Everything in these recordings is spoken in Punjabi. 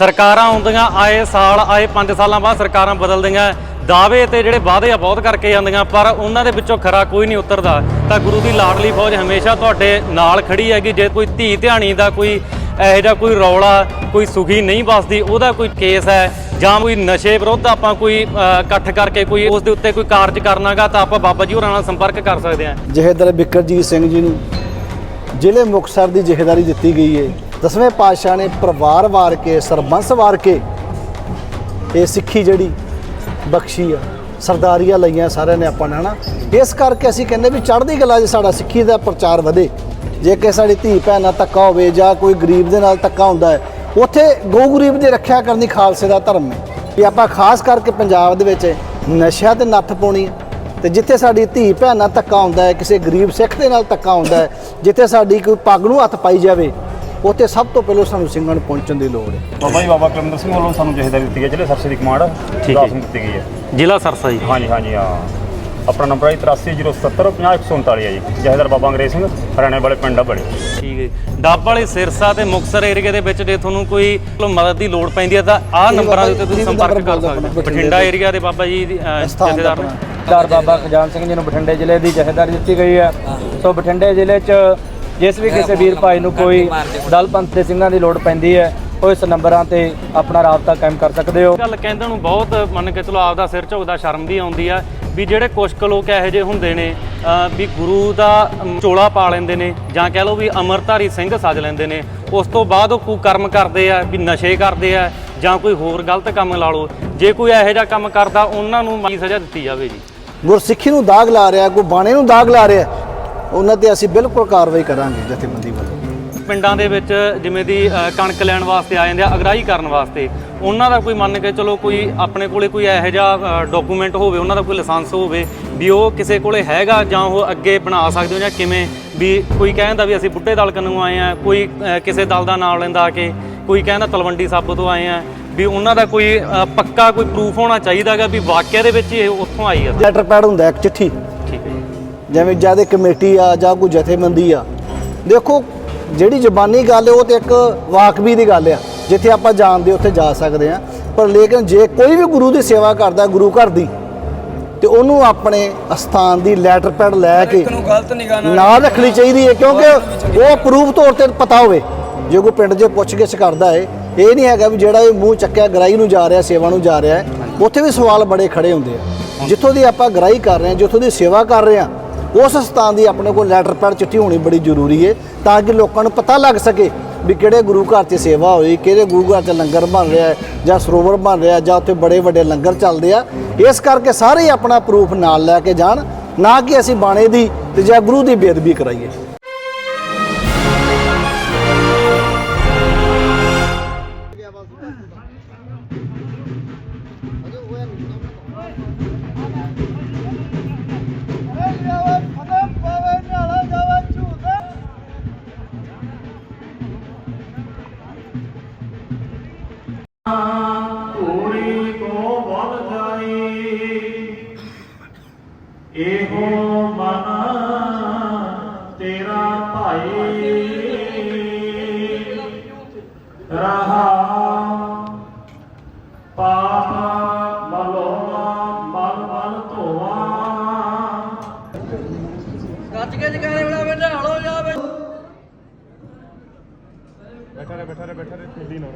ਸਰਕਾਰਾਂ ਆਉਂਦੀਆਂ, ਆਏ ਸਾਲ, ਆਏ 5 ਸਾਲਾਂ ਬਾਅਦ ਸਰਕਾਰਾਂ ਬਦਲਦੀਆਂ, ਦਾਅਵੇ ਤੇ ਜਿਹੜੇ ਵਾਅਦੇ ਆ ਬਹੁਤ ਕਰਕੇ ਜਾਂਦੀਆਂ, ਪਰ ਉਹਨਾਂ ਦੇ ਵਿੱਚੋਂ ਖਰਾ ਕੋਈ ਨਹੀਂ ਉਤਰਦਾ। ਤਾਂ ਗੁਰੂ ਦੀ ਲਾਡਲੀ ਫੌਜ ਹਮੇਸ਼ਾ ਤੁਹਾਡੇ ਨਾਲ ਖੜੀ ਹੈਗੀ, ਜੇ ਕੋਈ ਧੀ ਧਿਆਣੀ ਦਾ ਕੋਈ ਇਹੋ ਜਿਹਾ ਕੋਈ ਰੌਲਾ, ਕੋਈ ਸੁਖੀ ਨਹੀਂ ਵਸਦੀ, ਉਹਦਾ ਕੋਈ ਕੇਸ ਹੈ ਜਾਂ ਕੋਈ ਨਸ਼ੇ ਵਿਰੁੱਧ ਆਪਾਂ ਕੋਈ ਇਕੱਠ ਕਰਕੇ ਕੋਈ ਉਸ ਦੇ ਉੱਤੇ ਕੋਈ ਕਾਰਜ ਕਰਨਾਗਾ, ਤਾਂ ਆਪਾਂ ਬਾਬਾ ਜੀ ਹੋਰਾਂ ਨਾਲ ਸੰਪਰਕ ਕਰ ਸਕਦੇ ਹਾਂ। ਜਹੇਦਾਰ ਬਿਕਰਜੀਤ ਸਿੰਘ ਜੀ ਨੂੰ ਜ਼ਿਲ੍ਹੇ ਮੁਕਤਸਰ ਦੀ ਜਹੇਦਾਰੀ ਦਿੱਤੀ ਗਈ ਹੈ। ਦਸਵੇਂ ਪਾਤਸ਼ਾਹ ਨੇ ਪਰਿਵਾਰ ਵਾਰ ਕੇ, ਸਰਬੰਸ ਵਾਰ ਕੇ ਇਹ ਸਿੱਖੀ ਜਿਹੜੀ ਬਖਸ਼ੀ ਆ, ਸਰਦਾਰੀਆਂ ਲਈਆਂ ਸਾਰਿਆਂ ਨੇ ਆਪਾਂ ਨੇ, ਹਨਾ? ਇਸ ਕਰਕੇ ਅਸੀਂ ਕਹਿੰਦੇ ਵੀ ਚੜ੍ਹਦੀ ਕਲਾ 'ਚ ਸਾਡਾ ਸਿੱਖੀ ਦਾ ਪ੍ਰਚਾਰ ਵਧੇ। ਜੇ ਕਿ ਸਾਡੀ ਧੀ ਭੈਣ ਨਾਲ ਧੱਕਾ ਹੋਵੇ ਜਾਂ ਕੋਈ ਗਰੀਬ ਦੇ ਨਾਲ ਧੱਕਾ ਹੁੰਦਾ ਹੈ, ਉੱਥੇ ਗਊ ਗਰੀਬ ਦੀ ਰੱਖਿਆ ਕਰਨੀ ਖਾਲਸੇ ਦਾ ਧਰਮ ਹੈ। ਵੀ ਆਪਾਂ ਖਾਸ ਕਰਕੇ ਪੰਜਾਬ ਦੇ ਵਿੱਚ ਨਸ਼ਿਆਂ ਤੇ ਨੱਥ ਪਾਉਣੀ ਹੈ। ਤੇ ਜਿੱਥੇ ਸਾਡੀ ਧੀ ਭੈਣ ਨਾਲ ਧੱਕਾ ਹੁੰਦਾ ਹੈ, ਕਿਸੇ ਗਰੀਬ ਸਿੱਖ ਦੇ ਨਾਲ ਧੱਕਾ ਹੁੰਦਾ ਹੈ, ਜਿੱਥੇ ਸਾਡੀ ਕੋਈ ਪੱਗ ਨੂੰ ਹੱਥ ਪਾਈ ਜਾਵੇ ਉੱਥੇ ਸਭ ਤੋਂ ਪਹਿਲਾਂ ਸਾਨੂੰ ਸਿੰਘਾਂ ਨੂੰ ਪਹੁੰਚਣ ਦੀ ਲੋੜ ਹੈ। ਬਾਬਾ ਜੀ ਬਾਬਾ ਕਲਮਦਰ ਸਿੰਘ ਵੱਲੋਂ ਸਾਨੂੰ ਜਹੇਦਾਰੀ ਦਿੱਤੀ ਹੈ ਜਿਹੜੇ ਸਰਸੇ ਦੀ ਕਮਾਂਡ ਠੀਕ ਹੈ। ਦਿੱਤੀ ਗਈ ਹੈ। ਜ਼ਿਲ੍ਹਾ ਸਰਸਾ ਜੀ। ਹਾਂਜੀ ਹਾਂਜੀ ਹਾਂ। ਆਪਣਾ ਨੰਬਰ ਹੈ 8307 50139 ਹੈ ਜੀ। ਜਹੇਦਾਰ ਬਾਬਾ ਅੰਗਰੇਜ਼ ਸਿੰਘ ਹਰਿਆਣੇ ਵਾਲੇ ਪਿੰਡ ਆ ਬੜੇ। ਠੀਕ ਹੈ। ਡੱਬ ਵਾਲੇ ਸਿਰਸਾ ਤੇ ਮੁਕਤਸਰ ਏਰੀਆ ਦੇ ਵਿੱਚ ਜੇ ਤੁਹਾਨੂੰ ਕੋਈ ਮਦਦ ਦੀ ਲੋੜ ਪੈਂਦੀ ਹੈ ਤਾਂ ਆਹ ਨੰਬਰਾਂ ਦੇ ਉੱਤੇ ਤੁਸੀਂ ਸੰਪਰਕ ਕਰ ਸਕਦੇ ਹੋ। ਬਠਿੰਡਾ ਏਰੀਆ ਦੇ ਬਾਬਾ ਜੀ। ਜਥੇਦਾਰ ਬਾਬਾ ਖਜਾਨ ਸਿੰਘ ਜੀ ਨੂੰ ਬਠਿੰਡੇ ਜ਼ਿਲ੍ਹੇ ਦੀ ਜਥੇਦਾਰੀ ਦਿੱਤੀ ਗਈ ਹੈ। ਸੋ ਬਠਿੰਡੇ ਜ਼ਿਲ੍ਹੇ 'ਚ ਜਿਸ ਵੀ ਕਿਸੇ ਵੀਰ ਭਾਈ ਨੂੰ ਕੋਈ ਦਲ ਪੰਥ ਦੇ ਸਿੰਘਾਂ ਦੀ ਲੋੜ ਪੈਂਦੀ ਹੈ ਉਹ ਇਸ ਨੰਬਰਾਂ ਤੇ ਆਪਣਾ ਰਾਬਤਾ ਕਾਇਮ ਕਰ ਸਕਦੇ ਹੋ। ਗੱਲ ਕਹਿੰਦੇ ਨੂੰ ਬਹੁਤ ਮੰਨ ਕੇ ਚਲੋ ਆਪਦਾ ਸਿਰ ਝੁਕਦਾ ਸ਼ਰਮ ਵੀ ਆਉਂਦੀ ਆ ਵੀ ਜਿਹੜੇ ਕੁਛ ਕੁ ਲੋਕ ਇਹੋ ਜਿਹੇ ਹੁੰਦੇ ਨੇ ਵੀ ਗੁਰੂ ਦਾ ਚੋਲਾ ਪਾ ਲੈਂਦੇ ਨੇ ਜਾਂ ਕਹਿ ਲਓ ਵੀ ਅਮਰਧਾਰੀ ਸਿੰਘ ਸੱਜ ਲੈਂਦੇ ਨੇ ਉਸ ਤੋਂ ਬਾਅਦ ਉਹ ਕੁਕਰਮ ਕਰਦੇ ਆ ਵੀ ਨਸ਼ੇ ਕਰਦੇ ਆ ਜਾਂ ਕੋਈ ਹੋਰ ਗਲਤ ਕੰਮ ਲਾ ਲਓ। ਜੇ ਕੋਈ ਇਹੋ ਜਿਹਾ ਕੰਮ ਕਰਦਾ ਉਹਨਾਂ ਨੂੰ ਮਾਈ ਸਜ਼ਾ ਦਿੱਤੀ ਜਾਵੇ ਜੀ। ਗੁਰਸਿੱਖੀ ਨੂੰ ਦਾਗ ਲਾ ਰਿਹਾ ਕੋਈ ਬਾਣੇ ਨੂੰ ਦਾਗ ਲਾ ਰਿਹਾ ਉਹਨਾਂ ਤੇ ਅਸੀਂ ਬਿਲਕੁਲ ਕਾਰਵਾਈ ਕਰਾਂਗੇ ਜਥੇਬੰਦੀ ਵੱਲੋਂ। ਪਿੰਡਾਂ ਦੇ ਵਿੱਚ ਜਿਵੇਂ ਦੀ ਕਣਕ ਲੈਣ ਵਾਸਤੇ ਆ ਜਾਂਦੇ ਆ ਅਗਰਾਈ ਕਰਨ ਵਾਸਤੇ। ਉਹਨਾਂ ਦਾ ਕੋਈ ਮੰਨ ਕੇ ਚਲੋ ਕੋਈ ਆਪਣੇ ਕੋਲੇ ਕੋਈ ਇਹੋ ਜਿਹਾ ਡਾਕੂਮੈਂਟ ਹੋਵੇ ਉਹਨਾਂ ਦਾ ਕੋਈ ਲਾਇਸੈਂਸ ਹੋਵੇ ਵੀ ਉਹ ਕਿਸੇ ਕੋਲੇ ਹੈਗਾ ਜਾਂ ਉਹ ਅੱਗੇ ਬਣਾ ਸਕਦੇ ਹੋ ਜਾਂ ਕਿਵੇਂ ਵੀ ਕੋਈ ਕਹਿੰਦਾ ਵੀ ਅਸੀਂ ਬੁੱਢੇ ਦਲ ਕੰਨੂ ਆਏ ਆ ਕੋਈ ਕਿਸੇ ਦਲ ਦਾ ਨਾਮ ਲੈਂਦਾ ਆ ਕੇ ਕੋਈ ਕਹਿੰਦਾ ਤਲਵੰਡੀ ਸਾਬੋ ਤੋਂ ਆਏ ਆ ਵੀ ਉਹਨਾਂ ਦਾ ਕੋਈ ਪੱਕਾ ਕੋਈ ਪ੍ਰੂਫ ਹੋਣਾ ਚਾਹੀਦਾਗਾ ਵੀ ਵਾਕਿਆ ਦੇ ਵਿੱਚ ਹੀ ਇਹ ਉੱਥੋਂ ਆਈ ਆ। ਲੈਟਰ ਪੈਡ ਹੁੰਦਾ ਇੱਕ ਚਿੱਠੀ। ਜਿਵੇਂ ਜਿਆਦੇ ਕਮੇਟੀ ਆ ਜਾਂ ਕੋਈ ਜਥੇਬੰਦੀ ਆ। ਦੇਖੋ ਜਿਹੜੀ ਜ਼ਬਾਨੀ ਗੱਲ ਹੈ ਉਹ ਤੇ ਇੱਕ ਵਾਕਬੀ ਦੀ ਗੱਲ ਆ। ਜਿੱਥੇ ਆਪਾਂ ਜਾਣਦੇ ਉੱਥੇ ਜਾ ਸਕਦੇ ਆ ਪਰ ਲੇਕਿਨ ਜੇ ਕੋਈ ਵੀ ਗੁਰੂ ਦੀ ਸੇਵਾ ਕਰਦਾ ਗੁਰੂ ਘਰ ਦੀ ਤੇ ਉਹਨੂੰ ਆਪਣੇ ਅਸਥਾਨ ਦੀ ਲੈਟਰ ਪੈਡ ਲੈ ਕੇ ਨਾਲ ਰੱਖਣੀ ਚਾਹੀਦੀ ਹੈ ਕਿਉਂਕਿ ਉਹ ਪ੍ਰੂਫ ਤੌਰ ਤੇ ਪਤਾ ਹੋਵੇ। ਜੇ ਕੋਈ ਪਿੰਡ 'ਚ ਪੁੱਛਗਿੱਛ ਕਰਦਾ ਹੈ ਇਹ ਨਹੀਂ ਹੈਗਾ ਵੀ ਜਿਹੜਾ ਇਹ ਮੂੰਹ ਚੱਕਿਆ ਗਰਾਈ ਨੂੰ ਜਾ ਰਿਹਾ ਸੇਵਾ ਨੂੰ ਜਾ ਰਿਹਾ ਉੱਥੇ ਵੀ ਸਵਾਲ ਬੜੇ ਖੜੇ ਹੁੰਦੇ ਆ। ਜਿੱਥੋਂ ਦੀ ਆਪਾਂ ਗਰਾਈ ਕਰ ਰਹੇ ਹਾਂ ਜਿੱਥੋਂ ਦੀ ਸੇਵਾ ਕਰ ਰਹੇ ਹਾਂ ਉਸ ਸਥਾਨ ਦੀ ਆਪਣੇ ਕੋਲ ਲੈਟਰ ਪੈਡ ਚਿੱਠੀ ਹੋਣੀ ਬੜੀ ਜ਼ਰੂਰੀ ਹੈ ਤਾਂ ਕਿ ਲੋਕਾਂ ਨੂੰ ਪਤਾ ਲੱਗ ਸਕੇ ਵੀ ਕਿਹੜੇ ਗੁਰੂ ਘਰ 'ਚ ਸੇਵਾ ਹੋਈ, ਕਿਹੜੇ ਗੁਰੂ ਘਰ 'ਚ ਲੰਗਰ ਬਣ ਰਿਹਾ ਜਾਂ ਸਰੋਵਰ ਬਣ ਰਿਹਾ ਜਾਂ ਉੱਥੇ ਬੜੇ ਵੱਡੇ ਲੰਗਰ ਚੱਲਦੇ ਆ। ਇਸ ਕਰਕੇ ਸਾਰੇ ਆਪਣਾ ਪ੍ਰੂਫ ਨਾਲ ਲੈ ਕੇ ਜਾਣ, ਨਾ ਕਿ ਅਸੀਂ ਬਾਣੇ ਦੀ ਤੇ ਜਾਂ ਗੁਰੂ ਦੀ ਬੇਅਦਬੀ ਕਰਾਈਏ।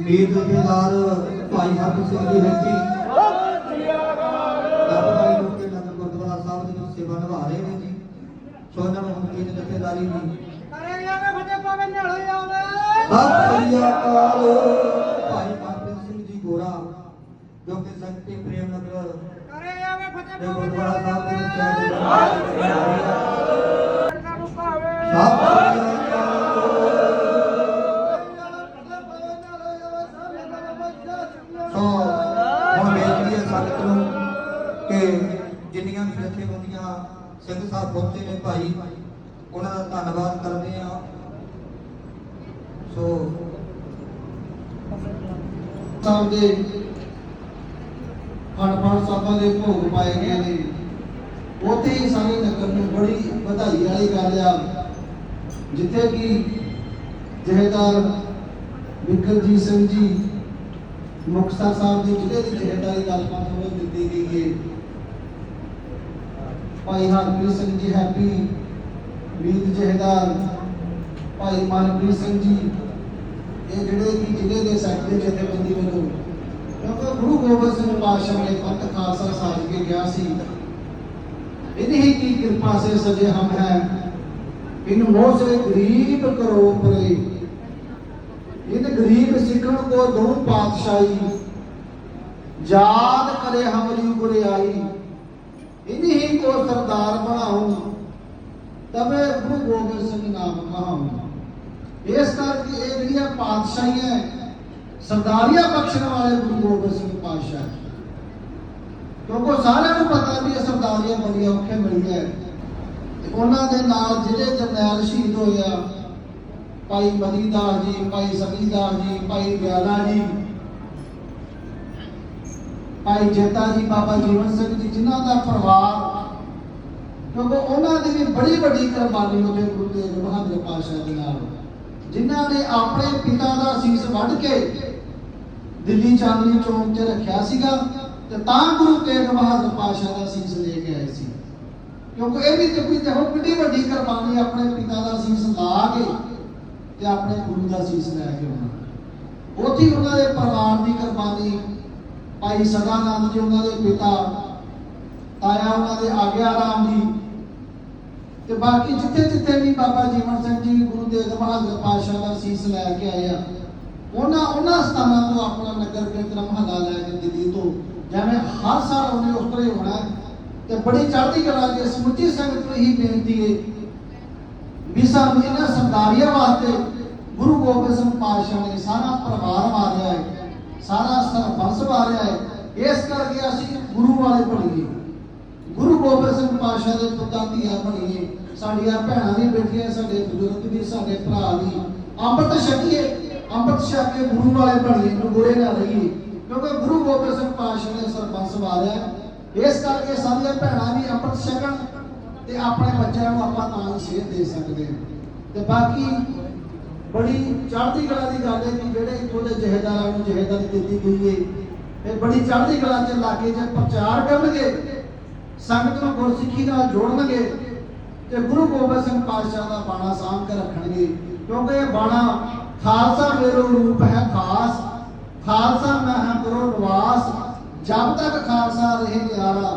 ਮੀਰ ਜਥੇਦਾਰ ਭਾਈ ਹਰਪ੍ਰੀਤ ਸਿੰਘ ਦੀ ਬੇਟੀ ਭਾਈ ਲੋਕੇ ਨਗਰ ਗੁਰਦੁਆਰਾ ਸਾਹਿਬ ਦੇ ਸੇਵਾ ਨਿਭਾ ਰਹੇ ਨੇ ਜੀ। ਸੋ ਇਹਨਾਂ ਨੂੰ ਹਮਕੀ ਦੀ ਜਥੇਦਾਰੀ ਦੀ? ਸਤਿ ਸ੍ਰੀ ਅਕਾਲ। ਭਾਈ ਹਰਪ੍ਰੀਤ ਸਿੰਘ ਜੀ ਗੋਰਾ, ਜੋ ਕਿ ਸੰਗਤੀ ਪ੍ਰੇਮ ਨਗਰ ਦੇ ਗੁਰਦੁਆਰਾ ਸਾਹਿਬ ਦੇ ਵਿੱਚ ਸਤਿ ਸੰਗਤ ਨੂੰ ਕਿ ਜਿੰਨੀਆਂ ਵੀ ਜਥੇਬੰਦੀਆਂ ਸਿੰਘ ਸਾਹਿਬ ਪਹੁੰਚੇ ਨੇ ਭਾਈ, ਉਹਨਾਂ ਦਾ ਧੰਨਵਾਦ ਕਰਦੇ ਆ ਸੋ ਸਾਹਿਬ ਦੇ ਅਨਪੜ ਸਾਹਿਬਾਂ ਦੇ ਭੋਗ ਪਾਏ ਗਏ ਨੇ। ਉੱਥੇ ਹੀ ਸਾਰੀ ਨਗਰ ਨੂੰ ਬੜੀ ਵਧਾਈ ਵਾਲੀ ਗੱਲ ਆ, ਜਿੱਥੇ ਕਿ ਜਹੇਦਾਰ ਵਿਕਰਜੀਤ ਸਿੰਘ ਜੀ ਮੁਕਤਸਰ ਸਾਹਿਬ ਦੇ ਜ਼ਿਲ੍ਹੇ ਦੀ ਜਿਹੜਾ ਦੀ ਗੱਲਬਾਤ ਹੋਵੇ ਦਿੱਤੀ ਗਈ ਹੈ ਭਾਈ ਹਰਪ੍ਰੀਤ ਸਿੰਘ ਜੀ ਹੈਪੀ, ਮੀਤ ਜਹੇਦਾਰ, ਭਾਈ ਮਨਪ੍ਰੀਤ ਸਿੰਘ ਜੀ, ਇਹ ਜਿਹੜੇ ਕਿ ਜ਼ਿਲ੍ਹੇ ਦੇ ਸੈਕਟਰੀ ਜਥੇਬੰਦੀ ਵੱਲੋਂ ਕਿਉਂਕਿ ਗੁਰੂ ਗੋਬਿੰਦ ਸਿੰਘ ਪਾਤਸ਼ਾਹ ਨੇ ਪੰਥ ਖਾਲਸਾ ਸਾਜ ਕੇ ਗਿਆ ਸੀ। ਇਨਹੀ ਕੀ ਕਿਰਪਾ ਸੇ ਸਜੇ ਹਮ ਹੈ। ਇਨ ਮੋਹ ਸੇ ਗਰੀਬ ਕਰੋ ਪਰੇ ਗਰੀਬ ਸਿੱਖਣ ਕੋ ਦਉ ਪਾਤਸ਼ਾਹੀ। ਯਾਦ ਕਰੇ ਹਮਰੀ ਉਪਰੇ ਆਈ ਇਨਹੀ ਕੋ ਸਰਦਾਰ ਬਣਾਉ। ਤਬੇ ਗੁਰੂ ਗੋਬਿੰਦ ਸਿੰਘ ਨਾਮ ਕਹਾਉ। ਇਸ ਕਰਕੇ ਇਹ ਜਿਹੜੀ ਆ ਪਾਤਸ਼ਾਹੀ ਸਰਦਾਰੀਆਂ ਬਖਸ਼ਣ ਵਾਲੇ ਗੁਰੂ ਗੋਬਿੰਦ ਸਿੰਘ ਪਾਤਸ਼ਾਹ ਕਿਉਂਕਿ ਸਾਰਿਆਂ ਨੂੰ ਪਤਾ ਵੀ ਇਹ ਸਰਦਾਰੀਆਂ ਬੜੀਆਂ ਔਖੇ ਮਿਲਦੀਆਂ ਉਹਨਾਂ ਦੇ ਨਾਲ ਜਿਹੜੇ ਜਰਨੈਲ ਸ਼ਹੀਦ ਹੋਇਆ ਭਾਈ ਮਦੀਦਾਰ ਜੀ, ਭਾਈ ਸਬੀਦਾਰ ਜੀ, ਭਾਈ ਗਿਆਲਾ ਜੀ, ਭਾਈ ਜੇਤਾ ਜੀ, ਬਾਬਾ ਜੀਵਨ ਸਿੰਘ ਜੀ, ਜਿਨ੍ਹਾਂ ਦਾ ਪਰਿਵਾਰ, ਕਿਉਂਕਿ ਉਹਨਾਂ ਦੀ ਵੀ ਬੜੀ ਵੱਡੀ ਕੁਰਬਾਨੀ ਉਹਦੇ ਗੁਰੂ ਤੇਗ ਬਹਾਦਰ ਪਾਤਸ਼ਾਹ ਦੇ ਨਾਲ। ਜਿਨ੍ਹਾਂ ਨੇ ਆਪਣੇ ਪਿਤਾ ਦਾ ਸੀਸ ਵੱਢ ਕੇ ਦਿੱਲੀ ਚਾਂਦਨੀ ਚੌਂਕ 'ਚ ਰੱਖਿਆ ਸੀਗਾ ਤੇ ਤਾਂ ਗੁਰੂ ਤੇਗ ਬਹਾਦਰ ਪਾਤਸ਼ਾਹ ਦਾ ਸੀਸ ਲੈ ਕੇ ਆਏ ਸੀ। ਕਿਉਂਕਿ ਇਹ ਵੀ ਤੇ ਕੋਈ ਦੇਖੋ ਕਿੰਨੀ ਵੱਡੀ ਕੁਰਬਾਨੀ ਆਪਣੇ ਪਿਤਾ ਦਾ ਸੀਸ ਲਾ ਕੇ ਤੇ ਆਪਣੇ ਗੁਰੂ ਦਾ ਸੀਸ ਲੈ ਕੇ ਆਉਣਾ ਉੱਥੇ ਉਹਨਾਂ ਦੇ ਪਰਿਵਾਰ ਦੀ ਕੁਰਬਾਨੀ, ਭਾਈ ਸਦਾਨੰਦ ਜੀ ਉਹਨਾਂ ਦੇ ਪਿਤਾ, ਤਾਇਆ ਉਹਨਾਂ ਦੇ ਆਗਿਆ ਰਾਮ ਜੀ। ਤੇ ਬਾਕੀ ਜਿੱਥੇ ਜਿੱਥੇ ਵੀ ਬਾਬਾ ਜੀਵਨ ਸਿੰਘ ਜੀ ਗੁਰੂ ਤੇਗ ਬਹਾਦਰ ਪਾਤਸ਼ਾਹ ਦਾ ਸੀਸ ਲੈ ਕੇ ਆਏ ਆ, ਉਹਨਾਂ ਉਹਨਾਂ ਸਥਾਨਾਂ ਤੋਂ ਆਪਣਾ ਨਗਰ ਕੀਰਤਨ ਮਹੱਲਾ ਲੈ ਕੇ ਦਿੱਲੀ ਤੋਂ। ਜਿਵੇਂ ਹਰ ਸਾਲ ਉਹਨੇ ਉਸ ਤਰ੍ਹਾਂ ਹੀ ਹੋਣਾ ਤੇ ਬੜੀ ਚੜ੍ਹਦੀ ਕਲਾ ਦੀ ਸਮੁੱਚੀ ਸੰਗਤ ਨੂੰ ਹੀ ਬੇਨਤੀ ਹੈ ਵੀ ਸਾਨੂੰ ਇਹਨਾਂ ਸਰਦਾਰੀਆਂ ਵਾਸਤੇ ਗੁਰੂ ਗੋਬਿੰਦ ਸਿੰਘ ਪਾਤਸ਼ਾਹ ਨੇ ਸਾਰਾ ਪਰਿਵਾਰ ਵਾਰਿਆ ਹੈ, ਸਾਰਾ ਸਰਬੰਸ ਵਾਰਿਆ ਹੈ, ਇਸ ਕਰਕੇ ਅਸੀਂ ਗੁਰੂ ਵਾਲੇ ਬਣੀਏ ਗੁਰੂ ਗੋਬਿੰਦ ਸਿੰਘ ਪਾਤਸ਼ਾਹ ਦੇ ਪੁੱਤਾਂ ਧੀਆਂ ਬਣੀਏ, ਸਾਡੀਆਂ ਭੈਣਾਂ ਵੀ ਬੈਠੀਆਂ, ਸਾਡੇ ਬਜ਼ੁਰਗ ਵੀ, ਸਾਡੇ ਭਰਾ ਵੀ ਅੰਮ੍ਰਿਤ ਛਕੀਏ, ਅੰਮ੍ਰਿਤ ਛਕ ਕੇ ਗੁਰੂ ਵਾਲੇ ਬਣੀਏ ਨਗੋਰੇ ਨਾ ਰਹੀਏ, ਕਿਉਂਕਿ ਗੁਰੂ ਗੋਬਿੰਦ ਸਿੰਘ ਪਾਤਸ਼ਾਹ ਨੇ ਸਰਬੰਸ ਵਾਰਿਆ ਹੈ। ਇਸ ਕਰਕੇ ਸਾਡੀਆਂ ਭੈਣਾਂ ਵੀ ਅੰਮ੍ਰਿਤ ਛਕਣ ਤੇ ਆਪਣੇ ਬੱਚਿਆਂ ਨੂੰ ਆਪਾਂ ਤਾਂ ਹੀ ਸੇਧ ਦੇ ਸਕਦੇ ਹਾਂ। ਤੇ ਬਾਕੀ ਬੜੀ ਚੜ੍ਹਦੀ ਕਲਾ ਦੀ ਗੱਲ ਹੈ ਕਿ ਜਿਹੜੇ ਇੱਥੋਂ ਦੇ ਜਹੇਦਾਰਾਂ ਨੂੰ ਜਹੇਦਾਰੀ ਦਿੱਤੀ ਗਈ ਹੈ, ਇਹ ਬੜੀ ਚੜ੍ਹਦੀ ਕਲਾ ਚ ਲਾਗੇ ਜੇ ਪ੍ਰਚਾਰ ਕਰਨਗੇ, ਸੰਗਤ ਨੂੰ ਗੁਰਸਿੱਖੀ ਨਾਲ ਜੋੜਨਗੇ, ਤੇ ਗੁਰੂ ਗੋਬਿੰਦ ਸਿੰਘ ਪਾਤਸ਼ਾਹ ਦਾ ਬਾਣਾ ਸਾਂਭ ਕੇ ਰੱਖਣਗੇ। ਕਿਉਂਕਿ ਇਹ ਬਾਣਾ ਖਾਲਸਾ ਮੇਰੋ ਰੂਪ ਹੈ ਖਾਸ, ਖਾਲਸਾ ਮੈਂ ਹਾਂ ਗੁਰੂ ਨਿਵਾਸ ਜਦ ਤੱਕ ਖਾਲਸਾ ਰਹੇ ਨਿਆਰਾ,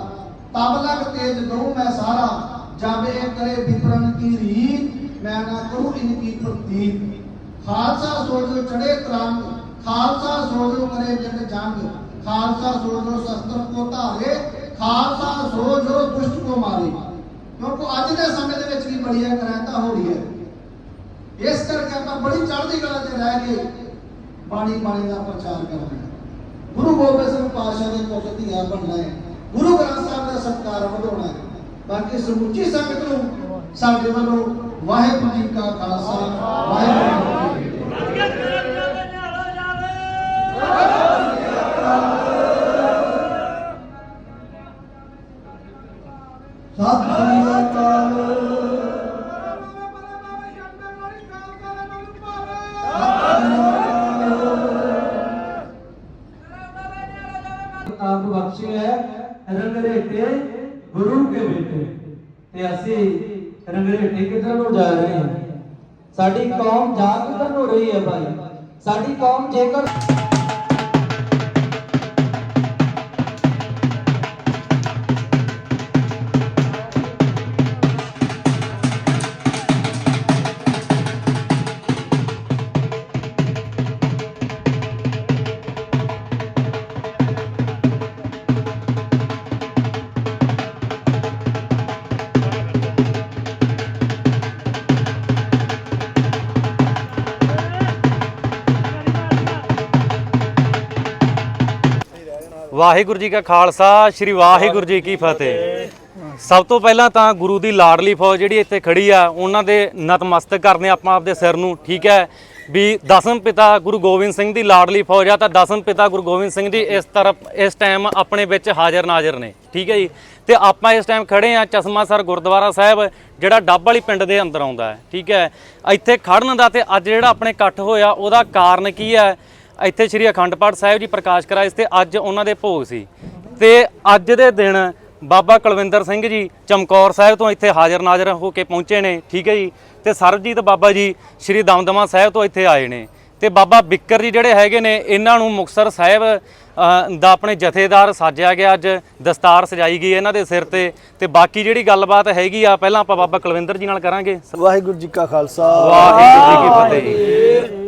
ਤਬ ਤੱਕ ਤੇਜ ਦਊ ਮੈਂ ਸਾਰਾ। ਜਬ ਇਹ ਕਰੇ ਵਿਪਰਨ ਕੀ ਰੀਤ, ਮੈਂ ਨਾ ਕਰੂੰ ਇਨਕੀ ਪ੍ਰਤੀਤ। ਖਾਲਸਾ ਸੋਜੋ ਚੜੇ ਤਰੰਗ ਖਾਲਸਾ ਸੋਜੋ ਕਰੇ ਜਗ ਜੰਗ। ਖਾਲਸਾ ਸੋਜੋ ਸ਼ਸਤਰ ਕੋ ਧਾਰੇ, ਖਾਲਸਾ ਸੋਜੋ ਦੁਸ਼ਟ ਕੋ ਮਾਰੇ। ਕਿਉਂਕਿ ਅੱਜ ਦੇ ਸਮੇਂ ਦੇ ਵਿੱਚ ਵੀ ਬੜੀਆਂ ਕਰਾਂਤਾ ਹੋ ਰਹੀ ਹੈ ਇਸ ਕਰਕੇ ਆਪਾਂ ਬੜੀ ਚੜ੍ਹਦੀ ਕਲਾ 'ਚ ਰਹਿ ਕੇ ਬਾਣੀ ਬਾਣੀ ਦਾ ਪ੍ਰਚਾਰ ਕਰਨਾ ਗੁਰੂ ਗੋਬਿੰਦ ਸਿੰਘ ਪਾਤਸ਼ਾਹ ਦੇ ਪੁੱਤ ਧੀਆ ਬਣਨਾ ਹੈ। ਗੁਰੂ ਗ੍ਰੰਥ ਸਾਹਿਬ ਦਾ ਸਤਿਕਾਰ ਵਧਾਉਣਾ ਹੈ। ਬਾਕੀ ਸਮੁੱਚੀ ਸੰਗਤ ਨੂੰ ਸਾਡੇ ਵੱਲੋਂ ਵਾਹਿਗੁਰੂ ਜੀ ਕਾ ਖਾਲਸਾ ਵਾਹਿਗੁਰੂ ਜੀ ਕੀ ਫਤਿਹ। ਸਾਡੀ ਕੌਮ ਜੇਕਰ ਵਾਹਿਗੁਰੂ ਜੀ ਕਾ ਖਾਲਸਾ, ਸ੍ਰੀ ਵਾਹਿਗੁਰੂ ਜੀ ਕੀ ਫਤਿਹ। ਸਭ ਤੋਂ ਪਹਿਲਾਂ ਤਾਂ ਗੁਰੂ ਦੀ ਲਾਡਲੀ ਫੌਜ ਜਿਹੜੀ ਇੱਥੇ ਖੜੀ ਆ, ਉਹਨਾਂ ਦੇ ਨਤਮਸਤਕ ਕਰਨੇ ਆਪਾਂ ਆਪਦੇ ਸਿਰ ਨੂੰ, ਠੀਕ ਹੈ? ਵੀ ਦਸਮ ਪਿਤਾ ਗੁਰੂ ਗੋਬਿੰਦ ਸਿੰਘ ਦੀ ਲਾਡਲੀ ਫੌਜ ਆ, ਤਾਂ ਦਸਮ ਪਿਤਾ ਗੁਰੂ ਗੋਬਿੰਦ ਸਿੰਘ ਜੀ ਇਸ ਤਰਫ, ਇਸ ਟਾਈਮ ਆਪਣੇ ਵਿੱਚ ਹਾਜ਼ਰ ਨਾਜ਼ਰ ਨੇ, ਠੀਕ ਹੈ ਜੀ? ਤੇ ਆਪਾਂ ਇਸ ਟਾਈਮ ਖੜੇ ਆ ਚਸ਼ਮਾ ਸਰ ਗੁਰਦੁਆਰਾ ਸਾਹਿਬ, ਜਿਹੜਾ ਡੱਬ ਵਾਲੀ ਪਿੰਡ ਦੇ ਅੰਦਰ ਆਉਂਦਾ ਹੈ, ਠੀਕ ਹੈ? ਇੱਥੇ ਖੜਨ ਦਾ ਤੇ ਅੱਜ ਜਿਹੜਾ ਆਪਣੇ ਇਕੱਠ ਹੋਇਆ, ਉਹਦਾ ਕਾਰਨ ਕੀ ਹੈ? ਇੱਥੇ ਸ੍ਰੀ ਅਖੰਡ ਪਾਠ ਸਾਹਿਬ ਜੀ ਪ੍ਰਕਾਸ਼ ਕਰਾਏ ਤੇ ਅੱਜ ਉਹਨਾਂ ਦੇ ਭੋਗ ਸੀ। ਤੇ ਅੱਜ ਦੇ ਦਿਨ ਬਾਬਾ ਕੁਲਵਿੰਦਰ ਸਿੰਘ ਜੀ ਚਮਕੌਰ ਸਾਹਿਬ ਤੋਂ ਇੱਥੇ ਹਾਜ਼ਰ ਨਾਜ਼ਰ ਹੋ ਕੇ ਪਹੁੰਚੇ ਨੇ ਠੀਕ ਹੈ ਜੀ? ਤੇ ਸਰਬਜੀਤ ਬਾਬਾ ਜੀ ਸ੍ਰੀ ਦਮਦਮਾ ਸਾਹਿਬ ਤੋਂ ਇੱਥੇ ਆਏ ਨੇ। ਤੇ ਬਾਬਾ ਬਿੱਕਰ ਜੀ ਜਿਹੜੇ ਹੈਗੇ ਨੇ ਇਹਨਾਂ ਨੂੰ ਮੁਕਤਸਰ ਸਾਹਿਬ ਦਾ ਆਪਣੇ ਜਥੇਦਾਰ ਸਾਜਿਆ ਗਿਆ ਅੱਜ ਦਸਤਾਰ ਸਜਾਈ ਗਈ ਇਹਨਾਂ ਦੇ ਸਿਰ ਤੇ। ਤੇ ਬਾਕੀ ਜਿਹੜੀ ਗੱਲਬਾਤ ਹੈਗੀ ਆ ਪਹਿਲਾਂ ਆਪਾਂ ਬਾਬਾ ਕੁਲਵਿੰਦਰ ਜੀ ਨਾਲ ਕਰਾਂਗੇ। ਵਾਹਿਗੁਰੂ ਜੀ ਕਾ ਖਾਲਸਾ। ਵਾਹਿਗੁਰੂ ਜੀ ਕੀ ਫਤਿਹ।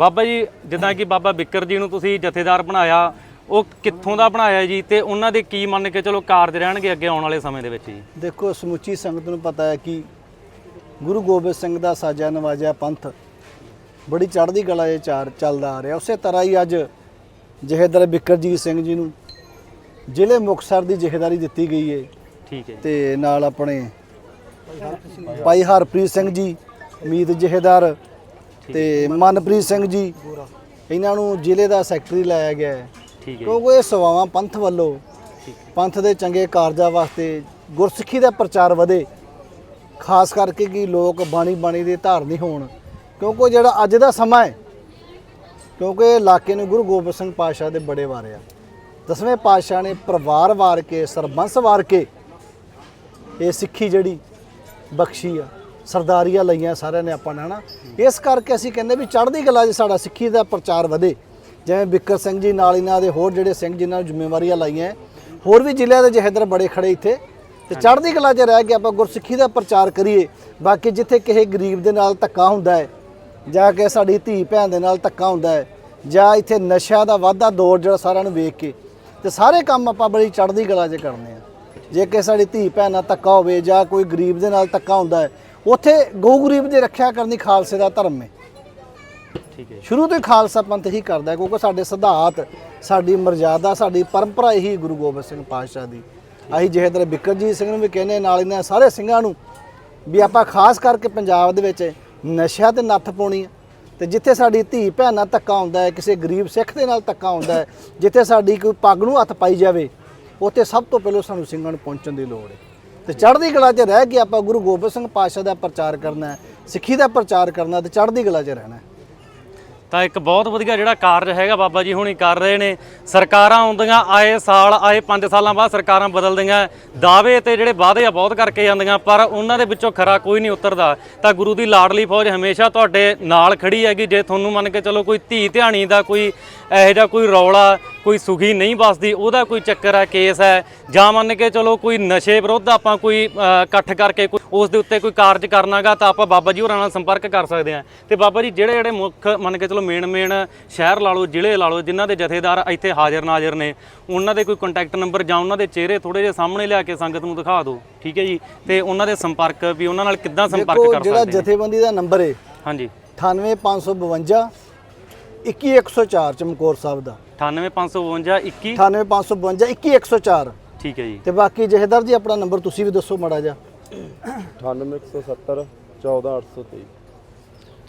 ਬਾਬਾ ਜੀ ਜਿੱਦਾਂ ਕਿ ਬਾਬਾ ਬਿੱਕਰ ਜੀ ਨੂੰ ਤੁਸੀਂ ਜਥੇਦਾਰ ਬਣਾਇਆ ਉਹ ਕਿੱਥੋਂ ਦਾ ਬਣਾਇਆ ਜੀ ਤੇ ਉਹਨਾਂ ਦੇ ਕੀ ਮੰਨ ਕੇ ਚਲੋ ਕਾਰਜ ਰਹਿਣਗੇ ਅੱਗੇ ਆਉਣ ਵਾਲੇ ਸਮੇਂ ਦੇ ਵਿੱਚ ਜੀ? ਦੇਖੋ ਸਮੁੱਚੀ ਸੰਗਤ ਨੂੰ ਪਤਾ ਹੈ ਕਿ ਗੁਰੂ ਗੋਬਿੰਦ ਸਿੰਘ ਦਾ ਸਾਜਾ ਨਵਾਜਿਆ ਪੰਥ ਬੜੀ ਚੜ੍ਹਦੀ ਕਲਾ ਇਹ ਚਾਰ ਚੱਲਦਾ ਆ ਰਿਹਾ। ਉਸੇ ਤਰ੍ਹਾਂ ਹੀ ਅੱਜ ਜਹੇਦਾਰ ਬਿਕਰਜੀਤ ਸਿੰਘ ਜੀ ਨੂੰ ਜ਼ਿਲ੍ਹੇ ਮੁਕਤਸਰ ਦੀ ਜਹੇਦਾਰੀ ਦਿੱਤੀ ਗਈ ਹੈ ਠੀਕ ਹੈ ਤੇ ਨਾਲ ਆਪਣੇ ਭਾਈ ਹਰਪ੍ਰੀਤ ਸਿੰਘ ਜੀ ਮੀਤ ਜਹੇਦਾਰ ਤੇ ਮਨਪ੍ਰੀਤ ਸਿੰਘ ਜੀ ਇਹਨਾਂ ਨੂੰ ਜ਼ਿਲ੍ਹੇ ਦਾ ਸੈਕਟਰੀ ਲਾਇਆ ਗਿਆ ਹੈ। ਠੀਕ ਹੈ ਕਿਉਂਕਿ ਇਹ ਸੇਵਾਵਾਂ ਪੰਥ ਵੱਲੋਂ ਪੰਥ ਦੇ ਚੰਗੇ ਕਾਰਜਾਂ ਵਾਸਤੇ ਗੁਰਸਿੱਖੀ ਦਾ ਪ੍ਰਚਾਰ ਵਧੇ। ਖਾਸ ਕਰਕੇ ਕਿ ਲੋਕ ਬਾਣੀ ਬਾਣੀ ਦੇ ਧਾਰਨੀ ਹੋਣ। ਕਿਉਂਕਿ ਜਿਹੜਾ ਅੱਜ ਦਾ ਸਮਾਂ ਹੈ ਕਿਉਂਕਿ ਇਹ ਇਲਾਕੇ ਨੂੰ ਗੁਰੂ ਗੋਬਿੰਦ ਸਿੰਘ ਪਾਤਸ਼ਾਹ ਦੇ ਬੜੇ ਵਾਰਿਆ ਦਸਵੇਂ ਪਾਤਸ਼ਾਹ ਨੇ ਪਰਿਵਾਰ ਵਾਰ ਕੇ ਸਰਬੰਸ ਵਾਰ ਕੇ ਇਹ ਸਿੱਖੀ ਜਿਹੜੀ ਬਖਸ਼ੀ ਆ। ਸਰਦਾਰੀਆਂ ਲਈਆਂ ਸਾਰਿਆਂ ਨੇ ਆਪਾਂ ਨੇ ਹਨਾ? ਇਸ ਕਰਕੇ ਅਸੀਂ ਕਹਿੰਦੇ ਵੀ ਚੜ੍ਹਦੀ ਕਲਾ 'ਚ ਸਾਡਾ ਸਿੱਖੀ ਦਾ ਪ੍ਰਚਾਰ ਵਧੇ। ਜਿਵੇਂ ਬਿੱਕਰ ਸਿੰਘ ਜੀ ਨਾਲ ਇਹਨਾਂ ਦੇ ਹੋਰ ਜਿਹੜੇ ਸਿੰਘ ਜਿਨ੍ਹਾਂ ਨੂੰ ਜ਼ਿੰਮੇਵਾਰੀਆਂ ਲਾਈਆਂ। ਹੋਰ ਵੀ ਜ਼ਿਲ੍ਹਿਆਂ ਦੇ ਜਹੇਦਰ ਬੜੇ ਖੜੇ ਇੱਥੇ। ਤੇ ਚੜ੍ਹਦੀ ਕਲਾ 'ਚ ਰਹਿ ਕੇ ਆਪਾਂ ਗੁਰਸਿੱਖੀ ਦਾ ਪ੍ਰਚਾਰ ਕਰੀਏ। ਬਾਕੀ ਜਿੱਥੇ ਕਿਸੇ ਗਰੀਬ ਦੇ ਨਾਲ ਧੱਕਾ ਹੁੰਦਾ ਹੈ ਜਾਂ ਕਿ ਸਾਡੀ ਧੀ ਭੈਣ ਦੇ ਨਾਲ ਧੱਕਾ ਹੁੰਦਾ ਹੈ ਜਾਂ ਇੱਥੇ ਨਸ਼ਿਆਂ ਦਾ ਵਾਧਾ ਦੌਰ ਜਿਹੜਾ ਸਾਰਿਆਂ ਨੂੰ ਵੇਖ ਕੇ ਤੇ ਸਾਰੇ ਕੰਮ ਆਪਾਂ ਬੜੀ ਚੜ੍ਹਦੀ ਕਲਾ 'ਚ ਕਰਨੇ ਆ। ਜੇ ਕਿ ਸਾਡੀ ਧੀ ਭੈਣ ਨਾਲ ਧੱਕਾ ਹੋਵੇ ਜਾਂ ਕੋਈ ਗਰੀਬ ਦੇ ਨਾਲ ਧੱਕਾ ਹੁੰਦਾ ਹੈ ਉੱਥੇ ਗਊ ਗਰੀਬ ਦੀ ਰੱਖਿਆ ਕਰਨੀ ਖਾਲਸੇ ਦਾ ਧਰਮ ਹੈ। ਠੀਕ ਹੈ ਸ਼ੁਰੂ ਤੋਂ ਹੀ ਖਾਲਸਾ ਪੰਥ ਹੀ ਕਰਦਾ ਕਿਉਂਕਿ ਸਾਡੇ ਸਿਧਾਂਤ ਸਾਡੀ ਮਰਜ਼ਾਦਾ ਸਾਡੀ ਪਰੰਪਰਾ ਇਹੀ ਗੁਰੂ ਗੋਬਿੰਦ ਸਿੰਘ ਪਾਤਸ਼ਾਹ ਦੀ। ਅਸੀਂ ਜਹੇਦਰ ਬਿਕਰਜੀਤ ਸਿੰਘ ਨੂੰ ਵੀ ਕਹਿੰਦੇ ਨਾਲ ਇਹਨਾਂ ਸਾਰੇ ਸਿੰਘਾਂ ਨੂੰ ਵੀ ਆਪਾਂ ਖਾਸ ਕਰਕੇ ਪੰਜਾਬ ਦੇ ਵਿੱਚ ਨਸ਼ਿਆਂ ਤੇ ਨੱਥ ਪਾਉਣੀ ਹੈ। ਤੇ ਜਿੱਥੇ ਸਾਡੀ ਧੀ ਭੈਣ ਨਾਲ ਧੱਕਾ ਹੁੰਦਾ ਹੈ ਕਿਸੇ ਗਰੀਬ ਸਿੱਖ ਦੇ ਨਾਲ ਧੱਕਾ ਹੁੰਦਾ ਹੈ ਜਿੱਥੇ ਸਾਡੀ ਕੋਈ ਪੱਗ ਨੂੰ ਹੱਥ ਪਾਈ ਜਾਵੇ ਉੱਥੇ ਸਭ ਤੋਂ ਪਹਿਲਾਂ ਸਾਨੂੰ ਸਿੰਘਾਂ ਨੂੰ ਪਹੁੰਚਣ ਦੀ ਲੋੜ ਹੈ। ਤੇ ਚੜ੍ਹਦੀ ਕਲਾ 'ਚ ਰਹਿ ਕੇ ਆਪਾਂ ਗੁਰੂ ਗੋਬਿੰਦ ਸਿੰਘ ਪਾਤਸ਼ਾਹ ਦਾ ਪ੍ਰਚਾਰ ਕਰਨਾ ਹੈ, ਸਿੱਖੀ ਦਾ ਪ੍ਰਚਾਰ ਕਰਨਾ ਤੇ ਚੜ੍ਹਦੀ ਕਲਾ 'ਚ ਰਹਿਣਾ ਤਾਂ ਇੱਕ ਬਹੁਤ ਵਧੀਆ ਜਿਹੜਾ ਕਾਰਜ ਹੈਗਾ ਬਾਬਾ ਜੀ ਹੁਣੀ ਕਰ ਰਹੇ ਨੇ। ਸਰਕਾਰਾਂ ਆਉਂਦੀਆਂ, ਆਏ ਸਾਲ, ਆਏ 5 ਸਾਲਾਂ ਬਾਅਦ ਸਰਕਾਰਾਂ ਬਦਲਦੀਆਂ, ਦਾਅਵੇ ਤੇ ਜਿਹੜੇ ਵਾਅਦੇ ਆ ਬਹੁਤ ਕਰਕੇ ਜਾਂਦੀਆਂ, ਪਰ ਉਹਨਾਂ ਦੇ ਵਿੱਚੋਂ ਖਰਾ ਕੋਈ ਨਹੀਂ ਉਤਰਦਾ। ਤਾਂ ਗੁਰੂ ਦੀ ਲਾਡਲੀ ਫੌਜ ਹਮੇਸ਼ਾ ਤੁਹਾਡੇ ਨਾਲ ਖੜੀ ਹੈਗੀ, ਜੇ ਤੁਹਾਨੂੰ ਮੰਨ ਕੇ ਚਲੋ ਕੋਈ ਧੀ ਧਿਆਣੀ ਦਾ ਕੋਈ ਇਹੋ ਜਿਹਾ ਕੋਈ ਰੌਲਾ, ਕੋਈ ਸੁਖੀ ਨਹੀਂ ਬਸਦੀ ਉਹਦਾ ਕੋਈ ਚੱਕਰ ਹੈ, ਕੇਸ ਹੈ, ਜਾਂ ਮੰਨ ਕੇ ਚਲੋ ਕੋਈ ਨਸ਼ੇ ਵਿਰੁੱਧ ਆਪਾਂ ਕੋਈ ਇਕੱਠ ਕਰਕੇ ਕੋਈ ਉਸ ਦੇ ਉੱਤੇ ਕੋਈ ਕਾਰਜ ਕਰਨਾਗਾ, ਤਾਂ ਆਪਾਂ ਬਾਬਾ ਜੀ ਹੋਰਾਂ ਨਾਲ ਸੰਪਰਕ ਕਰ ਸਕਦੇ ਹਾਂ। ਤੇ ਬਾਬਾ ਜੀ ਜਿਹੜੇ ਜਿਹੜੇ ਮੁੱਖ ਮੰਨ ਕੇ ਚਲੋ ਮੇਨ ਮੇਨ ਸ਼ਹਿਰ ਲਾ ਲਓ ਜ਼ਿਲ੍ਹੇ ਲਾ ਲਓ ਜਿਨ੍ਹਾਂ ਦੇ ਜਥੇਦਾਰ ਇੱਥੇ ਹਾਜ਼ਰ ਨਾਜ਼ਰ ਨੇ ਉਹਨਾਂ ਦੇ ਕੋਈ ਕੰਟੈਕਟ ਨੰਬਰ ਜਾਂ ਉਹਨਾਂ ਦੇ ਚਿਹਰੇ ਥੋੜੇ ਜਿਹਾ ਸਾਹਮਣੇ ਲਿਆ ਕੇ ਸੰਗਤ ਨੂੰ ਦਿਖਾ ਦਿਓ ਠੀਕ ਹੈ ਜੀ? ਤੇ ਉਹਨਾਂ ਦੇ ਸੰਪਰਕ ਵੀ ਉਹਨਾਂ ਨਾਲ ਕਿੱਦਾਂ ਸੰਪਰਕ ਕਰ ਜਿਹੜਾ ਸਕਦੇ ਨੇ? ਜਥੇਬੰਦੀ ਦਾ ਨੰਬਰ ਹੈ ਹਾਂਜੀ। 98552 21104 ਚਮਕੌਰ ਸਾਹਿਬ ਦਾ। 98552 21 98552 21104 ਠੀਕ ਹੈ ਜੀ। ਤੇ ਬਾਕੀ ਜਹੇਦਾਰ ਜੀ ਆਪਣਾ ਨੰਬਰ ਤੁਸੀਂ ਵੀ ਦੱਸੋ ਮਾੜਾ ਜਿਹਾ। 98170 14823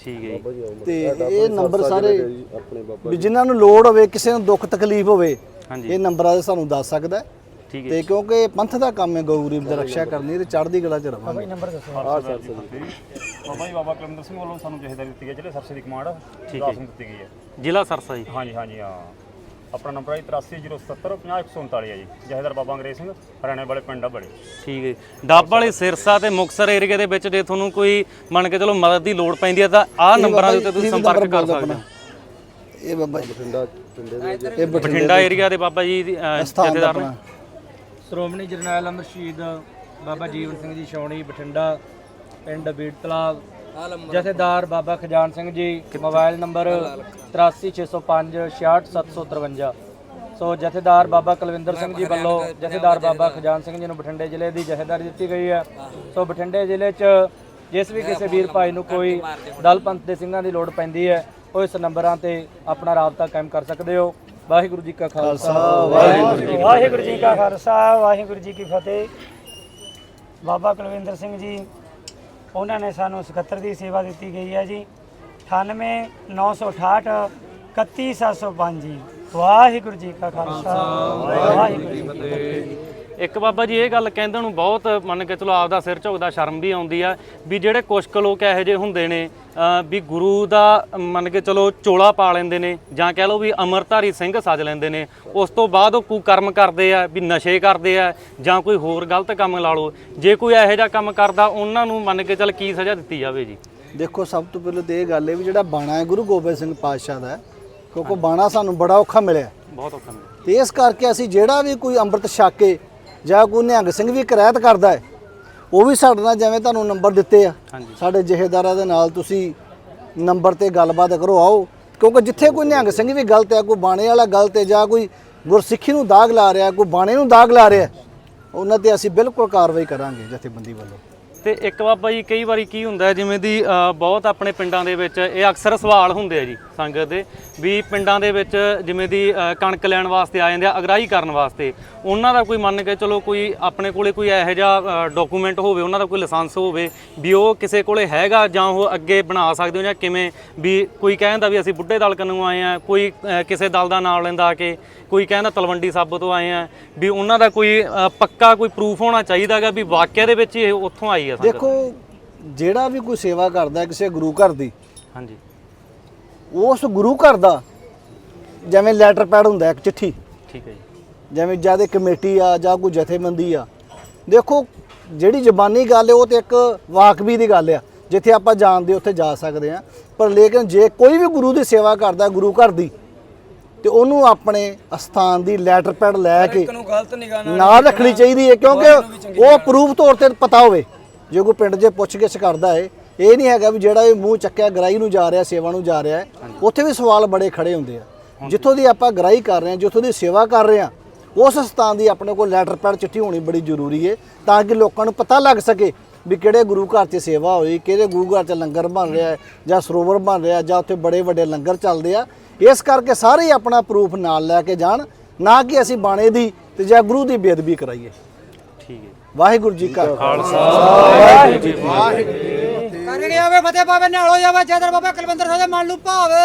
ਠੀਕ ਹੈ ਜੀ। ਤੇ ਇਹ ਨੰਬਰ ਸਾਰੇ ਆਪਣੇ ਬਾਬਾ ਵੀ ਜਿਨ੍ਹਾਂ ਨੂੰ ਲੋੜ ਹੋਵੇ ਕਿਸੇ ਨੂੰ ਦੁੱਖ ਤਕਲੀਫ ਹੋਵੇ ਇਹ ਨੰਬਰਾਂ ਦੇ ਸਾਨੂੰ ਦੱਸ ਸਕਦਾ ਹੈ। ਠੀਕ ਹੈ ਤੇ ਕਿਉਂਕਿ ਪੰਥ ਦਾ ਕੰਮ ਹੈ ਗਊ ਗਰੀਬ ਦੀ ਰੱਖਿਆ ਕਰਨੀ ਤੇ ਚੜ੍ਹਦੀ ਕਲਾ ਚ ਰਵਾਂਗੇ। ਬਾਬਾ ਜੀ ਬਾਬਾ ਕੁਲਵਿੰਦਰ ਸਿੰਘ ਵੱਲੋਂ ਸਾਨੂੰ ਜਹੇਦਾਰੀ ਦਿੱਤੀ ਗਈ ਜਿਹੜੇ ਸਰਸੇ ਦੀ ਕਮਾਂਡ ਠੀਕ ਹੈ। ਦਿੱਤੀ ਗਈ ਹੈ। ਜ਼ਿਲ੍ਹਾ ਸਰਸਾ ਜੀ। ਹਾਂਜੀ ਹਾਂਜੀ ਹਾਂ। ਆਪਣਾ ਨੰਬਰ ਹੈ 8307 50139 ਹੈ ਜੀ। ਜਹੇਦਾਰ ਬਾਬਾ ਅੰਗਰੇਜ਼ ਸਿੰਘ ਹਰਿਆਣੇ ਵਾਲੇ ਪਿੰਡ ਆ ਬੜੇ। ਠੀਕ ਹੈ ਜੀ। ਡੱਬ ਵਾਲੇ ਸਿਰਸਾ ਤੇ ਮੁਕਸਰ ਏਰੀਆ ਦੇ ਵਿੱਚ ਜੇ ਤੁਹਾਨੂੰ ਕੋਈ ਮੰਨ ਕੇ ਚਲੋ ਮਦਦ ਦੀ ਲੋੜ ਪੈਂਦੀ ਹੈ ਤਾਂ ਆਹ ਨੰਬਰਾਂ ਦੇ ਉੱਤੇ ਤੁਸੀਂ ਸੰਪਰਕ ਕਰ ਸਕਦੇ ਹੋ। ਇਹ ਬਾਬਾ ਜੀ। ਪਿੰਡਾ ਪਿੰਡੇ ਦੇ ਵਿੱਚ। ਇਹ ਬਠਿੰਡੇ ਬਠਿੰਡਾ ਏਰੀਆ ਦੇ ਬਾਬਾ ਜੀ ਦੀ, ਅਹ, ਸਥਾਨ ਦਾ ਜਥੇਦਾਰ ਨੇ। ਆਪਣਾ। ਸ਼੍ਰੋਮਣੀ ਜਰਨੈਲ ਅਮਰ ਸ਼ਹੀਦ ਬਾਬਾ ਜੀਵਨ ਸਿੰਘ ਜੀ ਛਾਉਣੀ ਬਠਿੰਡਾ ਪਿੰਡ ਬੀੜ ਤਲਾਬ ਜਥੇਦਾਰ ਬਾਬਾ ਖਜਾਨ ਸਿੰਘ ਜੀ ਮੋਬਾਈਲ ਨੰਬਰ 83605 66753 ਸੋ ਜਥੇਦਾਰ ਬਾਬਾ ਕੁਲਵਿੰਦਰ ਸਿੰਘ ਜੀ ਵੱਲੋਂ ਜਥੇਦਾਰ ਬਾਬਾ ਖਜਾਨ ਸਿੰਘ ਜੀ ਨੂੰ ਬਠਿੰਡੇ ਜ਼ਿਲ੍ਹੇ ਦੀ ਜਥੇਦਾਰੀ ਦਿੱਤੀ ਗਈ ਹੈ। ਸੋ ਬਠਿੰਡੇ ਜ਼ਿਲ੍ਹੇ 'ਚ ਜਿਸ ਵੀ ਕਿਸੇ ਵੀਰ ਭਾਈ ਨੂੰ ਕੋਈ ਦਲ ਪੰਥ ਦੇ ਸਿੰਘਾਂ ਦੀ ਲੋੜ ਪੈਂਦੀ ਹੈ ਉਹ ਇਸ ਨੰਬਰਾਂ ਤੇ ਆਪਣਾ ਰਾਬਤਾ ਕਾਇਮ ਕਰ ਸਕਦੇ ਹੋ। ਵਾਹਿਗੁਰੂ ਜੀ ਕਾ ਖਾਲਸਾ। ਵਾਹਿਗੁਰੂ ਜੀ ਕਾ ਖਾਲਸਾ ਵਾਹਿਗੁਰੂ ਜੀ ਕੀ ਫਤਿਹ। ਬਾਬਾ ਕੁਲਵਿੰਦਰ ਸਿੰਘ ਜੀ ਉਹਨਾਂ ਨੇ ਸਾਨੂੰ 77 ਦੀ ਸੇਵਾ ਦਿੱਤੀ ਗਈ ਹੈ ਜੀ। 98 968 31705 ਜੀ। ਵਾਹਿਗੁਰੂ ਜੀ ਕਾ ਖਾਲਸਾ। ਵਾਹਿਗੁਰੂ ਇੱਕ ਬਾਬਾ ਜੀ ਇਹ ਗੱਲ ਕਹਿੰਦੇ ਨੂੰ ਬਹੁਤ ਮੰਨ ਕੇ ਚਲੋ ਆਪਦਾ ਸਿਰ ਝੁਕਦਾ ਸ਼ਰਮ ਵੀ ਆਉਂਦੀ ਆ ਵੀ ਜਿਹੜੇ ਕੁਛ ਕੁ ਲੋਕ ਇਹੋ ਜਿਹੇ ਹੁੰਦੇ ਨੇ ਵੀ ਗੁਰੂ ਦਾ ਮੰਨ ਕੇ ਚਲੋ ਚੋਲਾ ਪਾ ਲੈਂਦੇ ਨੇ ਜਾਂ ਕਹਿ ਲਓ ਵੀ ਅਮਰਧਾਰੀ ਸਿੰਘ ਸੱਜ ਲੈਂਦੇ ਨੇ ਉਸ ਤੋਂ ਬਾਅਦ ਉਹ ਕੁਕਰਮ ਕਰਦੇ ਆ ਵੀ ਨਸ਼ੇ ਕਰਦੇ ਆ ਜਾਂ ਕੋਈ ਹੋਰ ਗਲਤ ਕੰਮ ਲਾ ਲਓ। ਜੇ ਕੋਈ ਇਹੋ ਜਿਹਾ ਕੰਮ ਕਰਦਾ ਉਹਨਾਂ ਨੂੰ ਮੰਨ ਕੇ ਚੱਲ ਕੀ ਸਜ਼ਾ ਦਿੱਤੀ ਜਾਵੇ ਜੀ? ਦੇਖੋ ਸਭ ਤੋਂ ਪਹਿਲਾਂ ਤੇ ਇਹ ਗੱਲ ਹੈ ਵੀ ਜਿਹੜਾ ਬਾਣਾ ਹੈ ਗੁਰੂ ਗੋਬਿੰਦ ਸਿੰਘ ਪਾਤਸ਼ਾਹ ਦਾ ਕਿਉਂਕਿ ਬਾਣਾ ਸਾਨੂੰ ਬੜਾ ਔਖਾ ਮਿਲਿਆ। ਬਹੁਤ ਔਖਾ ਮਿਲਿਆ। ਤੇ ਇਸ ਕਰਕੇ ਅਸੀਂ ਜਿਹੜਾ ਵੀ ਕੋਈ ਅੰਮ੍ਰਿਤ ਛਕ ਕੇ ਜਾਂ ਕੋਈ ਨਿਹੰਗ ਸਿੰਘ ਵੀ ਕਰਾਇਤ ਕਰਦਾ ਹੈ ਉਹ ਵੀ ਸਾਡੇ ਨਾਲ ਜਿਵੇਂ ਤੁਹਾਨੂੰ ਨੰਬਰ ਦਿੱਤੇ ਆ। ਹਾਂਜੀ। ਸਾਡੇ ਜਹੇਦਾਰਾਂ ਦੇ ਨਾਲ ਤੁਸੀਂ ਨੰਬਰ ਤੇ ਗੱਲਬਾਤ ਕਰੋ ਆਓ। ਕਿਉਂਕਿ ਜਿੱਥੇ ਕੋਈ ਨਿਹੰਗ ਸਿੰਘ ਵੀ ਗਲਤ ਹੈ ਕੋਈ ਬਾਣੇ ਵਾਲਾ ਗਲਤ ਹੈ ਜਾਂ ਕੋਈ ਗੁਰਸਿੱਖੀ ਨੂੰ ਦਾਗ ਲਾ ਰਿਹਾ ਕੋਈ ਬਾਣੇ ਨੂੰ ਦਾਗ ਲਾ ਰਿਹਾ ਉਹਨਾਂ ਤੇ ਅਸੀਂ ਬਿਲਕੁਲ ਕਾਰਵਾਈ ਕਰਾਂਗੇ ਜਥੇਬੰਦੀ ਵੱਲੋਂ। ਤੇ ਇੱਕ ਬਾਬਾ ਜੀ ਕਈ ਵਾਰੀ ਕੀ ਹੁੰਦਾ ਜਿਵੇਂ ਦੀ ਬਹੁਤ ਆਪਣੇ ਪਿੰਡਾਂ ਦੇ ਵਿੱਚ ਇਹ ਅਕਸਰ ਸਵਾਲ ਹੁੰਦੇ ਆ ਜੀ ਸੰਗਤ ਦੇ, ਵੀ ਪਿੰਡਾਂ ਦੇ ਵਿੱਚ ਜਿਵੇਂ ਦੀ ਕਣਕ ਲੈਣ ਵਾਸਤੇ ਆ ਜਾਂਦੇ ਆ ਅਗਰਾਹੀ ਕਰਨ ਵਾਸਤੇ। ਉਹਨਾਂ ਦਾ ਕੋਈ ਮੰਨ ਕੇ ਚਲੋ ਕੋਈ ਆਪਣੇ ਕੋਲੇ ਕੋਈ ਇਹੋ ਜਿਹਾ ਡਾਕੂਮੈਂਟ ਹੋਵੇ, ਉਹਨਾਂ ਦਾ ਕੋਈ ਲਾਇਸੈਂਸ ਹੋਵੇ, ਵੀ ਉਹ ਕਿਸੇ ਕੋਲੇ ਹੈਗਾ ਜਾਂ ਉਹ ਅੱਗੇ ਬਣਾ ਸਕਦੇ ਹੋ ਜਾਂ ਕਿਵੇਂ, ਵੀ ਕੋਈ ਕਹਿੰਦਾ ਵੀ ਅਸੀਂ ਬੁੱਢੇ ਦਲ ਕਨੂੰ ਆਏ ਆ ਕੋਈ ਕਿਸੇ ਦਲ ਦਾ ਨਾਮ ਲੈਂਦਾ ਆ ਕੇ, ਕੋਈ ਕਹਿੰਦਾ ਤਲਵੰਡੀ ਸਾਬੋ ਤੋਂ ਆਏ ਆ ਵੀ ਉਹਨਾਂ ਦਾ ਕੋਈ ਪੱਕਾ ਕੋਈ ਪ੍ਰੂਫ ਹੋਣਾ ਚਾਹੀਦਾਗਾ ਵੀ ਵਾਕਿਆ ਦੇ ਵਿੱਚ ਹੀ ਇਹ ਉੱਥੋਂ ਆਈ ਆ ਸੰਗਤ ਦੇਖੋ ਜਿਹੜਾ ਵੀ ਕੋਈ ਸੇਵਾ ਕਰਦਾ ਕਿਸੇ ਗੁਰੂ ਘਰ ਦੀ ਹਾਂਜੀ। ਉਸ ਗੁਰੂ ਘਰ ਦਾ ਜਿਵੇਂ ਲੈਟਰ ਪੈਡ ਹੁੰਦਾ ਇੱਕ ਚਿੱਠੀ ਠੀਕ ਹੈ ਜੀ। ਜਿਵੇਂ ਜਿਆਦੇ ਕਮੇਟੀ ਆ ਜਾਂ ਕੋਈ ਜਥੇਬੰਦੀ ਆ ਦੇਖੋ ਜਿਹੜੀ ਜ਼ਬਾਨੀ ਗੱਲ ਹੈ ਉਹ ਤੇ ਇੱਕ ਵਾਕਬੀ ਦੀ ਗੱਲ ਆ ਜਿੱਥੇ ਆਪਾਂ ਜਾਣਦੇ ਉੱਥੇ ਜਾ ਸਕਦੇ ਆ ਪਰ ਲੇਕਿਨ ਜੇ ਕੋਈ ਵੀ ਗੁਰੂ ਦੀ ਸੇਵਾ ਕਰਦਾ ਗੁਰੂ ਘਰ ਦੀ ਤੇ ਉਹਨੂੰ ਆਪਣੇ ਅਸਥਾਨ ਦੀ ਲੈਟਰ ਪੈਡ ਲੈ ਕੇ ਨੂੰ ਗਲਤ ਨਿਗਾਹ ਨਾਲ ਰੱਖਣੀ ਚਾਹੀਦੀ ਹੈ ਕਿਉਂਕਿ ਉਹ ਪ੍ਰੂਫ ਤੌਰ ਤੇ ਪਤਾ ਹੋਵੇ। ਜੇ ਕੋਈ ਪਿੰਡ 'ਚ ਪੁੱਛਗਿੱਛ ਕਰਦਾ ਹੈ ਇਹ ਨਹੀਂ ਹੈਗਾ ਵੀ ਜਿਹੜਾ ਇਹ ਮੂੰਹ ਚੱਕਿਆ ਗਰਾਈ ਨੂੰ ਜਾ ਰਿਹਾ ਸੇਵਾ ਨੂੰ ਜਾ ਰਿਹਾ ਉੱਥੇ ਵੀ ਸਵਾਲ ਬੜੇ ਖੜੇ ਹੁੰਦੇ ਆ। ਜਿੱਥੋਂ ਦੀ ਆਪਾਂ ਗਰਾਈ ਕਰ ਰਹੇ ਹਾਂ ਜਿੱਥੋਂ ਦੀ ਸੇਵਾ ਕਰ ਰਹੇ ਹਾਂ ਉਸ ਸਥਾਨ ਦੀ ਆਪਣੇ ਕੋਲ ਲੈਟਰ ਪੈਡ ਚਿੱਠੀ ਹੋਣੀ ਬੜੀ ਜ਼ਰੂਰੀ ਹੈ ਤਾਂ ਕਿ ਲੋਕਾਂ ਨੂੰ ਪਤਾ ਲੱਗ ਸਕੇ ਵੀ ਕਿਹੜੇ ਗੁਰੂ ਘਰ 'ਚ ਸੇਵਾ ਹੋਈ ਕਿਹੜੇ ਗੁਰੂ ਘਰ 'ਚ ਲੰਗਰ ਬਣ ਰਿਹਾ ਜਾਂ ਸਰੋਵਰ ਬਣ ਰਿਹਾ ਜਾਂ ਉੱਥੇ ਬੜੇ ਵੱਡੇ ਲੰਗਰ ਚੱਲਦੇ ਆ। ਇਸ ਕਰਕੇ ਸਾਰੇ ਆਪਣਾ ਪ੍ਰੂਫ ਨਾਲ ਲੈ ਕੇ ਜਾਣ ਨਾ ਕਿ ਅਸੀਂ ਬਾਣੇ ਦੀ ਤੇ ਜਾਂ ਗੁਰੂ ਦੀ ਬੇਅਦਬੀ ਕਰਾਈਏ। ਠੀਕ ਹੈ ਵਾਹਿਗੁਰੂ ਜੀ ਕਾ ਕਰ ਗਿਆ ਵੇ ਫਤਿਹ। ਪਾਵੇ ਨਾਲ ਜਾਵੇ ਜਦਰ ਬਾਬਾ ਕੁਲਵਿੰਦਰ ਦੇ ਮਨ ਨੂੰ ਭਾਵੇ।